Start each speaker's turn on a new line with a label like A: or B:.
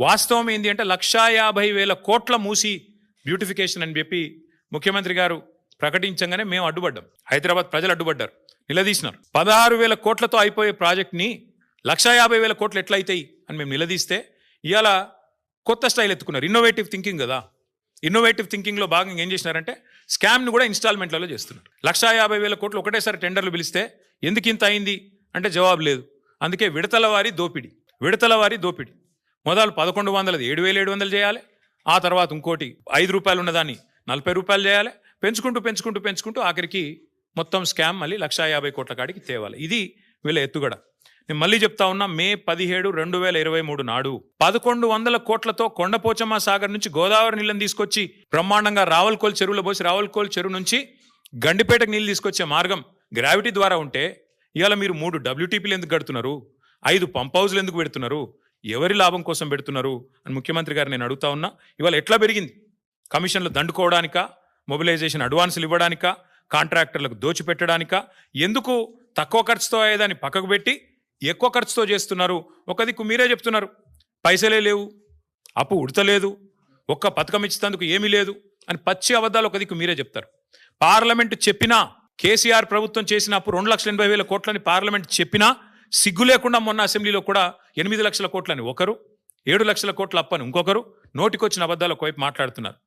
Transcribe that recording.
A: వాస్తవం ఏంటి అంటే లక్షా యాభై వేల కోట్ల మూసి బ్యూటిఫికేషన్ అని చెప్పి ముఖ్యమంత్రి గారు ప్రకటించగానే మేము అడ్డుపడ్డాం. హైదరాబాద్ ప్రజలు అడ్డుపడ్డారు. నిలదీసినారు. పదహారు వేల కోట్లతో అయిపోయే ప్రాజెక్ట్ని లక్షా యాభై వేల కోట్లు ఎట్లయితాయి అని మేము నిలదీస్తే ఇవాళ కొత్త స్టైల్ ఎత్తుకున్నారు. ఇన్నోవేటివ్ థింకింగ్ కదా. ఇన్నోవేటివ్ థింకింగ్లో భాగంగా ఏం చేసినారంటే స్కామ్ని కూడా ఇన్స్టాల్మెంట్లలో చేస్తున్నారు. లక్షా యాభై వేల కోట్లు ఒకటేసారి టెండర్లు పిలిస్తే ఎందుకు ఇంత అయింది? అంటే జవాబు లేదు. అందుకే విడతల వారి దోపిడి. విడతల వారి దోపిడి. మొదలు పదకొండు వందలది ఏడు వేల ఏడు వందలు చేయాలి. ఆ తర్వాత ఇంకోటి ఐదు రూపాయలు ఉన్నదాన్ని నలభై రూపాయలు చేయాలి. పెంచుకుంటూ పెంచుకుంటూ పెంచుకుంటూ ఆఖరికి మొత్తం స్కామ్ మళ్ళీ లక్షా యాభై కోట్ల కాడికి తేవాలి. ఇది వీళ్ళ ఎత్తుగడ. నేను మళ్ళీ చెప్తా ఉన్నా మే పదిహేడు రెండు వేల ఇరవై మూడు నాడు పదకొండు వందల కోట్లతో కొండపోచమ్మ సాగర్ నుంచి గోదావరి నీళ్ళని తీసుకొచ్చి బ్రహ్మాండంగా రావల్కోల్ చెరువులో పోసి రావల్కోల్ చెరువు నుంచి గండిపేటకు నీళ్ళు తీసుకొచ్చే మార్గం గ్రావిటీ ద్వారా ఉంటే ఇవాళ మీరు మూడు డబ్ల్యూటీపీలు ఎందుకు కడుతున్నారు? ఐదు పంప్ హౌస్లు ఎందుకు పెడుతున్నారు? ఎవరి లాభం కోసం పెడుతున్నారు అని ముఖ్యమంత్రి గారు నేను అడుగుతా ఉన్నా. ఇవాళ ఎట్లా పెరిగింది? కమిషన్లు దండుకోవడానికా? మొబిలైజేషన్ అడ్వాన్సులు ఇవ్వడానికా? కాంట్రాక్టర్లకు దోచిపెట్టడానికా? ఎందుకు తక్కువ ఖర్చుతో అయ్యేదాన్ని పక్కకు పెట్టి ఎక్కువ ఖర్చుతో చేస్తున్నారు? ఒక దిక్కు మీరే చెప్తున్నారు. పైసలే లేవు. అప్పు ఉడతలేదు. ఒక్క పథకం ఇచ్చినందుకు ఏమీ లేదు అని పచ్చి అబద్ధాలు ఒక దిక్కు మీరే చెప్తారు. పార్లమెంట్ చెప్పినా కేసీఆర్ ప్రభుత్వం చేసిన అప్పు రెండు లక్షల ఎనభై వేల కోట్లని పార్లమెంట్ చెప్పినా సిగ్గు లేకుండా మొన్న అసెంబ్లీలో కూడా ఎనిమిది లక్షల కోట్లని ఒకరు ఏడు లక్షల కోట్ల అప్పని ఇంకొకరు నోటికొచ్చిన అబద్ధాలు ఒకవైపు మాట్లాడుతున్నారు.